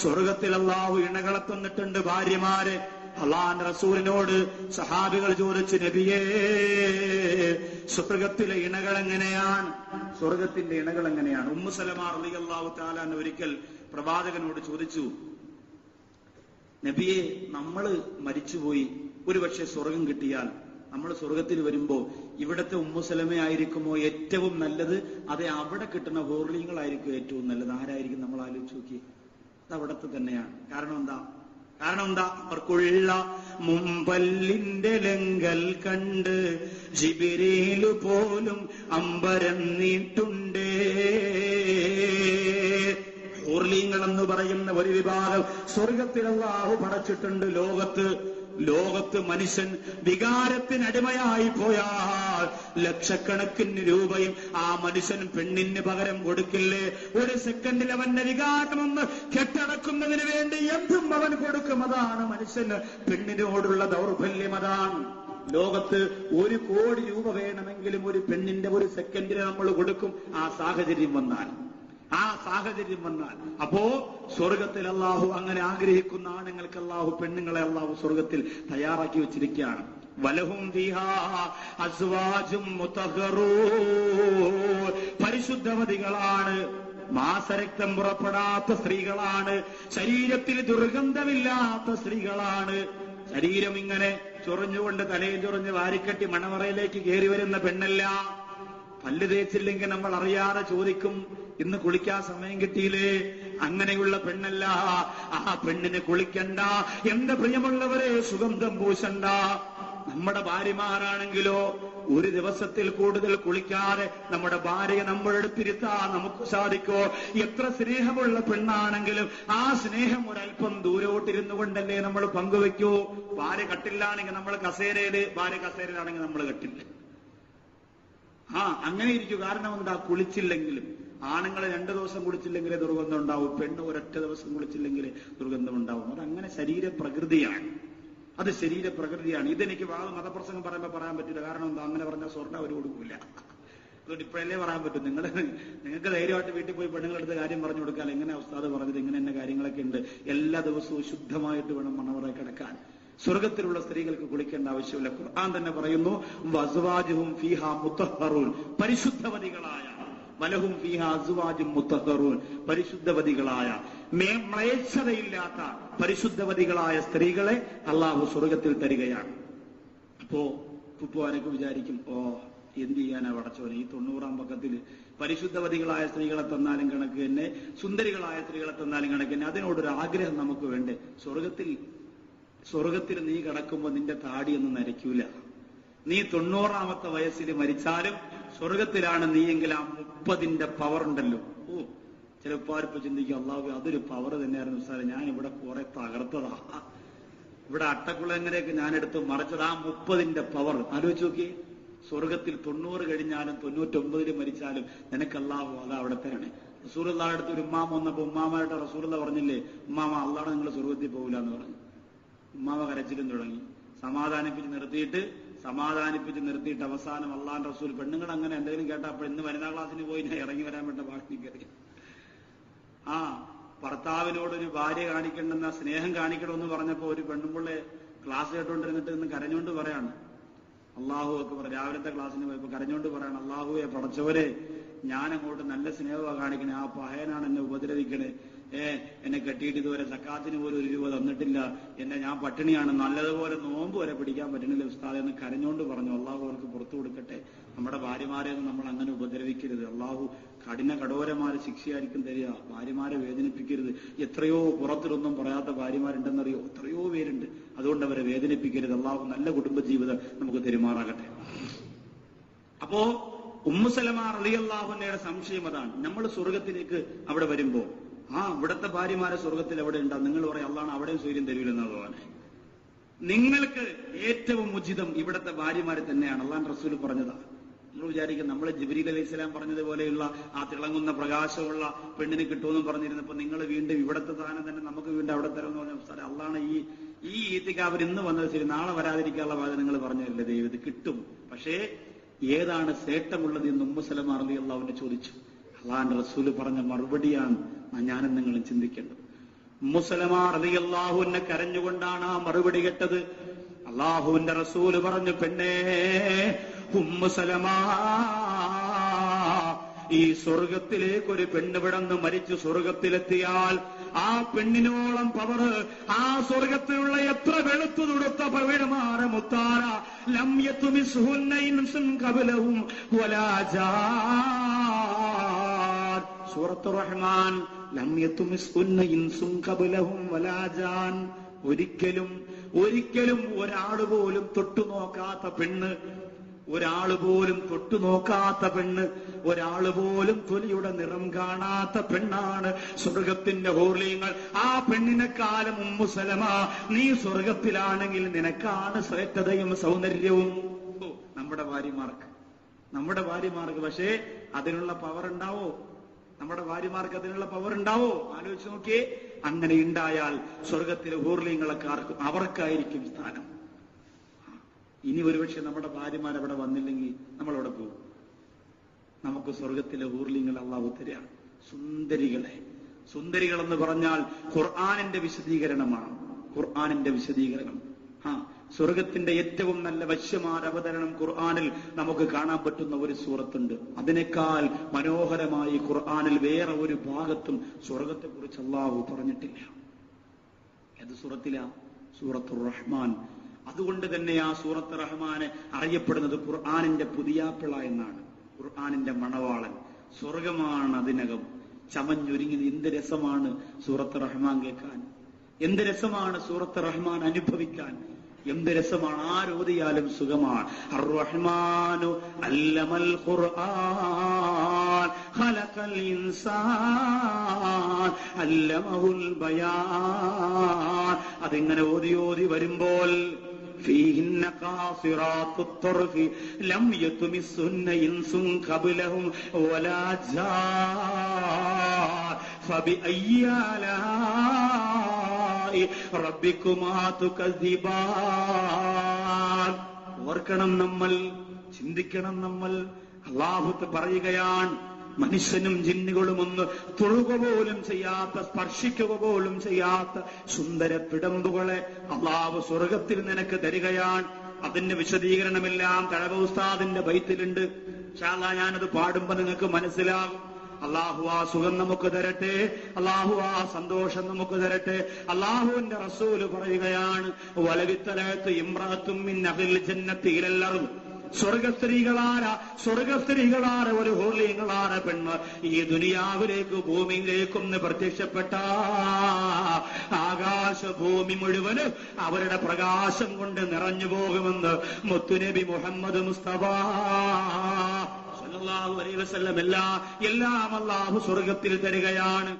സ്വർഗത്തിൽ അള്ളാഹു ഇണകളെ തന്നിട്ടുണ്ട് ഭാര്യമാര്. അള്ളാൻ റസൂലിനോട് സഹാബികൾ ചോദിച്ചു നബിയേ സ്വർഗത്തിലെ ഇണകൾ എങ്ങനെയാണ്? സ്വർഗത്തിന്റെ ഇണകൾ എങ്ങനെയാണ്? ഉമ്മു സലമാർ അലി അള്ളാഹു താലാൻ ഒരിക്കൽ പ്രവാചകനോട് ചോദിച്ചു നബിയെ നമ്മൾ മരിച്ചുപോയി. ഒരുപക്ഷെ സ്വർഗം കിട്ടിയാൽ നമ്മൾ സ്വർഗത്തിൽ വരുമ്പോ ഇവിടത്തെ ഉമ്മുസലമയായിരിക്കുമോ ഏറ്റവും നല്ലത്? അതെ അവിടെ കിട്ടുന്ന ഹോർലിങ്ങളായിരിക്കും ഏറ്റവും നല്ലത്. ആരായിരിക്കും? നമ്മൾ ആലോചിച്ച് നോക്കി അത് അവിടത്തെ തന്നെയാണ്. കാരണം എന്താ? കാരണം എന്താ? അവർക്കുള്ള മുമ്പല്ലിന്റെ ലങ്കൽ കണ്ട് ജിബിരിയിലു പോലും അമ്പരം നീട്ടുണ്ടേ ഹൂർലീങ്ങൾ എന്ന് പറയുന്ന ഒരു വിഭാഗം സ്വർഗത്തിൽ പറച്ചിട്ടുണ്ട് ലോകത്ത്. ലോകത്ത് മനുഷ്യൻ വികാരത്തിനടിമയായി പോയാൽ ലക്ഷക്കണക്കിന് രൂപയും ആ മനുഷ്യൻ പെണ്ണിന് പകരം കൊടുക്കില്ലേ? ഒരു സെക്കൻഡിൽ അവന്റെ വികാരമൊന്ന് കെട്ടടക്കുന്നതിന് വേണ്ടി എന്തും അവൻ കൊടുക്കും. അതാണ് മനുഷ്യന് പെണ്ണിനോടുള്ള ദൗർബല്യം. അതാണ് ലോകത്ത് ഒരു കോടി രൂപ വേണമെങ്കിലും ഒരു പെണ്ണിന്റെ ഒരു സെക്കൻഡിന് നമ്മൾ കൊടുക്കും. ആ സാഹചര്യം വന്നാൽ ആ സാഹചര്യം വന്നാൽ. അപ്പോ സ്വർഗത്തിൽ അള്ളാഹു അങ്ങനെ ആഗ്രഹിക്കുന്ന ആണുങ്ങൾക്ക് അള്ളാഹു പെണ്ണുങ്ങളെ അള്ളാഹു സ്വർഗത്തിൽ തയ്യാറാക്കി വെച്ചിരിക്കുകയാണ്. വലഹും. പരിശുദ്ധവതികളാണ് മാസരക്തം പുറപ്പെടാത്ത സ്ത്രീകളാണ്. ശരീരത്തിൽ ദുർഗന്ധമില്ലാത്ത സ്ത്രീകളാണ്. ശരീരം ഇങ്ങനെ ചൊറിഞ്ഞുകൊണ്ട് തലയും ചൊറിഞ്ഞ് വാരിക്കെട്ടി മണമറയിലേക്ക് കയറി വരുന്ന പെണ്ണല്ല. പല്ല് തേച്ചില്ലെങ്കിൽ നമ്മൾ അറിയാതെ ചോദിക്കും ഇന്ന് കുളിക്കാൻ സമയം കിട്ടിയില്ലേ? അങ്ങനെയുള്ള പെണ്ണല്ല. ആ പെണ്ണിന് കുളിക്കണ്ട. എന്റെ പ്രിയമുള്ളവരെ സുഗന്ധം പൂശണ്ട. നമ്മുടെ ഭാര്യമാരാണെങ്കിലോ ഒരു ദിവസത്തിൽ കൂടുതൽ കുളിക്കാതെ നമ്മുടെ ഭാര്യയെ നമ്മളെടുത്തിരുത്താൻ നമുക്ക് സാധിക്കോ? എത്ര സ്നേഹമുള്ള പെണ്ണാണെങ്കിലും ആ സ്നേഹം ഒരല്പം ദൂരോട്ടിരുന്നു കൊണ്ടല്ലേ നമ്മൾ പങ്കുവെക്കൂ ഭാര്യ കട്ടില്ലാണെങ്കിൽ നമ്മൾ കസേരയിൽ ഭാര്യ കസേരയിലാണെങ്കിൽ നമ്മൾ കട്ടില്ല. ആ അങ്ങനെ ഇരിക്കും. കാരണം എന്താ? കുളിച്ചില്ലെങ്കിലും. ആണുങ്ങൾ രണ്ടു ദിവസം കുളിച്ചില്ലെങ്കിലേ ദുർഗന്ധം ഉണ്ടാവും. പെണ്ണ് ഒരൊറ്റ ദിവസം കുളിച്ചില്ലെങ്കിൽ ദുർഗന്ധം ഉണ്ടാവും. അത് അങ്ങനെ ശരീര പ്രകൃതിയാണ് അത് ശരീര പ്രകൃതിയാണ് ഇതെനിക്ക് വാ മതപ്രസംഗം പറയുമ്പോൾ പറയാൻ പറ്റില്ല. കാരണം എന്താ? അങ്ങനെ പറഞ്ഞാൽ സ്വർണം അവർ കൊടുക്കില്ല അതുകൊണ്ട് ഇപ്പോഴല്ലേ പറയാൻ പറ്റും. നിങ്ങൾ നിങ്ങൾക്ക് ധൈര്യമായിട്ട് വീട്ടിൽ പോയി പെണ്ണുങ്ങളെടുത്ത് കാര്യം പറഞ്ഞു കൊടുക്കാൻ എങ്ങനെ ഉസ്താദ് പറഞ്ഞത്? ഇങ്ങനെ തന്നെ കാര്യങ്ങളൊക്കെ ഉണ്ട്. എല്ലാ ദിവസവും ശുദ്ധമായിട്ട് വേണം മണവറ കിടക്കാൻ. സ്വർഗത്തിലുള്ള സ്ത്രീകൾക്ക് കുളിക്കേണ്ട ആവശ്യമില്ല. ഖുർആൻ തന്നെ പറയുന്നു വസ്വാജുഹും ഫീഹ മുത്തഹറൂൻ. പരിശുദ്ധവതികളായ വലഹും ഫീഹ അസ്വാജും മുത്തഹറൂൻ. പരിശുദ്ധവതികളായ മേ മ്ലേച്ഛതയില്ലാത്ത പരിശുദ്ധവതികളായ സ്ത്രീകളെ അള്ളാഹു സ്വർഗത്തിൽ തരികയാണ്. അപ്പോ കുപ്പുവാനൊക്കെ വിചാരിക്കും ഓ എന്ത് ചെയ്യാനാ പടച്ചോനെ ഈ തൊണ്ണൂറാം പക്കത്തിൽ പരിശുദ്ധവതികളായ സ്ത്രീകളെ തന്നാലും കണക്ക് തന്നെ സുന്ദരികളായ സ്ത്രീകളെ തന്നാലും കണക്ക് തന്നെ. അതിനോടൊരു ആഗ്രഹം നമുക്ക് വേണ്ടേ? സ്വർഗത്തിൽ സ്വർഗത്തിൽ നീ കിടക്കുമ്പോ നിന്റെ താടിയൊന്നും നരയ്ക്കൂല. നീ തൊണ്ണൂറാമത്തെ വയസ്സിൽ മരിച്ചാലും സ്വർഗത്തിലാണ് നീ എങ്കിൽ ആ മുപ്പതിന്റെ പവർ ഉണ്ടല്ലോ. ഓ ചിലപ്പോ ആരിപ്പോ ചിന്തിക്കും അള്ളാഹു അതൊരു പവർ തന്നെയായിരുന്നു സാറേ ഞാൻ ഇവിടെ കുറെ തകർത്തതാ. ഇവിടെ അട്ടക്കുളങ്ങരെയൊക്കെ ഞാനെടുത്ത് മറിച്ചത് ആ മുപ്പതിന്റെ പവർ ആലോചിച്ച് നോക്കി സ്വർഗത്തിൽ തൊണ്ണൂറ് കഴിഞ്ഞാലും തൊണ്ണൂറ്റൊമ്പതിൽ മരിച്ചാലും നിനക്ക് അള്ളാഹു അത് അവിടെ തരണേ. റസൂറുള്ള അടുത്ത് ഒരു ഉമ്മാമ വന്നപ്പോ ഉമ്മാമായിട്ട് റസൂറുള്ള പറഞ്ഞില്ലേ ഉമ്മാമ അള്ളാഹ് നിങ്ങൾ സ്വർഗത്തിൽ പോകില്ല എന്ന് പറഞ്ഞു. ഉമ്മാമ കരച്ചിലും തുടങ്ങി. സമാധാനിപ്പിച്ച് നിർത്തിയിട്ട് സമാധാനിപ്പിച്ച് നിർത്തിയിട്ട് അവസാനം അള്ളാൻ റസൂൽ പെണ്ണുങ്ങൾ അങ്ങനെ എന്തെങ്കിലും കേട്ടാ അപ്പൊ ഇന്ന് വനിതാ ക്ലാസ്സിന് പോയി ഞാൻ ഇറങ്ങി വരാൻ വേണ്ട കയറി ആ ഭർത്താവിനോടൊരു ഭാര്യ കാണിക്കണ്ടെന്ന സ്നേഹം കാണിക്കണമെന്ന് പറഞ്ഞപ്പോ ഒരു പെണ്ണുമ്പിള്ളെ ക്ലാസ് കേട്ടോണ്ടിരുന്നിട്ട് ഇന്ന് കരഞ്ഞുകൊണ്ട് പറയാണ്. അള്ളാഹു ഒക്കെ പറ രാവിലത്തെ ക്ലാസ്സിന് പോയപ്പോ കരഞ്ഞോണ്ട് പറയാണ് അള്ളാഹുവെ പടച്ചവരെ ഞാൻ അങ്ങോട്ട് നല്ല സ്നേഹമാണ് കാണിക്കണേ. ആ പഹയനാണ് എന്നെ ഉപദ്രവിക്കണേ. എന്നെ കെട്ടിയിട്ട് ഇതുവരെ സക്കാത്തിന് പോലും ഒരു രൂപ തന്നിട്ടില്ല. എന്നെ ഞാൻ പട്ടിണിയാണ്. നല്ലതുപോലെ നോമ്പ് വരെ പിടിക്കാൻ പറ്റുന്നില്ല ഉസ്താദ് എന്ന് കരഞ്ഞോണ്ട് പറഞ്ഞു അള്ളാഹു അവർക്ക് പുറത്തു കൊടുക്കട്ടെ. നമ്മുടെ ഭാര്യമാരെ ഒന്നും നമ്മൾ അങ്ങനെ ഉപദ്രവിക്കരുത്. അള്ളാഹു കഠിന കഠോരമായ ശിക്ഷയായിരിക്കും തരിക. ഭാര്യമാരെ വേദനിപ്പിക്കരുത്. എത്രയോ പുറത്തിലൊന്നും പറയാത്ത ഭാര്യമാരുണ്ടെന്നറിയോ? എത്രയോ പേരുണ്ട്. അതുകൊണ്ട് അവരെ വേദനിപ്പിക്കരുത്. അള്ളാഹു നല്ല കുടുംബജീവിതം നമുക്ക് തെരുമാറാകട്ടെ. അപ്പോ ഉമ്മുസലമാർ അലിയല്ലാഹുന്നയുടെ സംശയം അതാണ്. നമ്മൾ സ്വർഗത്തിലേക്ക് അവിടെ വരുമ്പോ ആ ഇവിടത്തെ ഭാര്യമാരെ സ്വർഗത്തിൽ എവിടെ ഉണ്ടാവും നിങ്ങൾ പറയും അള്ളാണ് അവിടെയും സൂര്യൻ തരൂലെന്നാ തോന്നെ നിങ്ങൾക്ക് ഏറ്റവും ഉചിതം ഇവിടത്തെ ഭാര്യമാരെ തന്നെയാണ്. അള്ളാൻ റസൂൽ പറഞ്ഞതാണ് നമ്മൾ വിചാരിക്കും നമ്മൾ ജിബിരി അലൈഹി സ്വലാം പറഞ്ഞതുപോലെയുള്ള ആ തിളങ്ങുന്ന പ്രകാശമുള്ള പെണ്ണിന് കിട്ടുമെന്ന് പറഞ്ഞിരുന്നപ്പോ നിങ്ങൾ വീണ്ടും ഇവിടത്തെ സാധനം തന്നെ നമുക്ക് വീണ്ടും അവിടെ തരുമെന്ന് പറഞ്ഞ. സാറേ അള്ളാണ് ഈ ഈ ഈത്തിക്ക് അവർ ഇന്ന് വന്നത് ശരി നാളെ വരാതിരിക്കാനുള്ള നിങ്ങൾ പറഞ്ഞതല്ലേ ദൈവം? ഇത് കിട്ടും. പക്ഷേ ഏതാണ് സേട്ടമുള്ളത് എന്ന് ഉമ്മ സലമാർ അലി അള്ളാഹുവിനെ ചോദിച്ചു. അള്ളാന്റെ റസൂൽ പറഞ്ഞ മറുപടിയാണ് ഞാനും നിങ്ങളും ചിന്തിക്കേണ്ടത്. മുസലമാർ അള്ളാഹുവിനെ കരഞ്ഞുകൊണ്ടാണ് ആ മറുപടി കേട്ടത്. അള്ളാഹുവിന്റെ റസൂൽ പറഞ്ഞു പെണ്ണേ ഉമ്മുസലമാ ഈ സ്വർഗത്തിലേക്ക് ഒരു പെണ്ണ് വിടന്ന് മരിച്ച് സ്വർഗത്തിലെത്തിയാൽ ആ പെണ്ണിനോളം പവർ ആ സ്വർഗത്തിലുള്ള എത്ര വെളുത്തു തുടുത്ത പവിഴമാറ മുത്താര ലംയത്തുമിസുഹുന്നൈൻസും കപിലവും സൂറത്ത് റഹ്മാൻ ഒരിക്കലും ഒരിക്കലും ഒരാൾ പോലും തൊട്ടു നോക്കാത്ത പെണ്ണ് ഒരാൾ പോലും തൊട്ടു നോക്കാത്ത പെണ്ണ് ഒരാൾ പോലും തൊലിയുടെ നിറം കാണാത്ത പെണ്ണാണ് സ്വർഗത്തിന്റെ ഹോർലിയങ്ങൾ. ആ പെണ്ണിനെ കാലം ഉമ്മുസലമ നീ സ്വർഗത്തിലാണെങ്കിൽ നിനക്കാണ് ശ്രേഷ്ഠതയും സൗന്ദര്യവും. നമ്മുടെ ഭാര്യമാർക്ക് നമ്മുടെ ഭാര്യമാർക്ക് പക്ഷേ അതിനുള്ള പവർ ഉണ്ടാവോ? നമ്മുടെ ഭാര്യമാർക്ക് അതിനുള്ള പവർ ഉണ്ടാവോ? ആലോചിച്ച് നോക്കിയേ. അങ്ങനെ ഉണ്ടായാൽ സ്വർഗത്തിലെ ഹൂർലിങ്ങളൊക്കെ ആർക്കും അവർക്കായിരിക്കും സ്ഥാനം. ഇനി ഒരുപക്ഷെ നമ്മുടെ ഭാര്യമാർ അവിടെ വന്നില്ലെങ്കിൽ നമ്മൾ അവിടെ പോകും. നമുക്ക് സ്വർഗത്തിലെ ഊർലിങ്ങൾ അള്ളാഹു തരാം. സുന്ദരികളെ. സുന്ദരികളെന്ന് പറഞ്ഞാൽ ഖുർആാനിന്റെ വിശദീകരണമാണ്. ഖുർആാനിന്റെ വിശദീകരണം. ആ സ്വർഗത്തിന്റെ ഏറ്റവും നല്ല വശ്യമായ അവതരണം ഖുർആാനിൽ നമുക്ക് കാണാൻ പറ്റുന്ന ഒരു സൂറത്തുണ്ട്. അതിനേക്കാൾ മനോഹരമായി ഖുർആാനിൽ വേറെ ഒരു ഭാഗത്തും സ്വർഗത്തെ കുറിച്ച് അള്ളാഹു പറഞ്ഞിട്ടില്ല. ഏത് സൂറത്തിലാ? സൂറത്തുർ റഹ്മാൻ. അതുകൊണ്ട് തന്നെ ആ സൂറത്ത് റഹ്മാനെ അറിയപ്പെടുന്നത് ഖുർആാനിന്റെ പുതിയാപ്പിള എന്നാണ്. ഖുർആാനിന്റെ മണവാളൻ. സ്വർഗമാണ് അതിനകം. ചമഞ്ഞൊരുങ്ങി എന്ത് രസമാണ് സൂറത്ത് റഹ്മാൻ കേൾക്കാൻ. എന്ത് രസമാണ് സൂറത്ത് റഹ്മാൻ അനുഭവിക്കാൻ. എന്ത് രസമാണ് ആരോദിയാലും സുഖമാണ് അർ റഹ്മാനു അല്ലമൽ ഖുർആൻ ഖലഖൽ ഇൻസാൻ അല്ലമഹുൽ ബയാൻ അതിങ്ങനെ ഓതി ഓതി വരുമ്പോൾ فيهن قاصرات الطرف لم يطمسهن انس قبلهم ولا جان فبأي آلاء ربكما تكذبان ഓർക്കണം നമ്മൾ ചിന്തിക്കണം നമ്മൾ. അള്ളാഹുത്ത് പറയുകയാണ് മനുഷ്യനും ജിന്നുകളും ഒന്ന് തൊഴുക പോലും ചെയ്യാത്ത സ്പർശിക്കുക പോലും ചെയ്യാത്ത സുന്ദര പിടമ്പുകളെ അള്ളാഹു സ്വർഗത്തിൽ നിനക്ക് തരികയാണ്. അതിന്റെ വിശദീകരണമെല്ലാം തഴവ ഉസ്താദിന്റെ ബൈത്തിലുണ്ട്. ശാല ഞാനത് പാടുമ്പോ നിങ്ങൾക്ക് മനസ്സിലാകും. അള്ളാഹു ആ സുഖം നമുക്ക് തരട്ടെ അള്ളാഹു ആ സന്തോഷം നമുക്ക് തരട്ടെ. അള്ളാഹുവിന്റെ റസൂൽ പറയുകയാണ് വലവിത്തലത്ത് ഇമ്രാത്തും ജന്നത്തിയിലെല്ലാവരും സ്വർഗസ്ത്രീകളാര സ്വർഗസ്ത്രീകളാര ഒരു ഹോളിയങ്ങളാര പെണ്ണ്. ഈ ദുനിയാവിലേക്ക് ഭൂമിയിലേക്കൊന്ന് പ്രത്യക്ഷപ്പെട്ട ആകാശഭൂമി മുഴുവൻ അവരുടെ പ്രകാശം കൊണ്ട് നിറഞ്ഞു പോകുമെന്ന് മുത്തുനബി മുഹമ്മദ് മുസ്തഫ സല്ലല്ലാഹു അലൈഹി വസല്ലം എല്ലാ എല്ലാം അല്ലാഹു സ്വർഗത്തിൽ തരികയാണ്.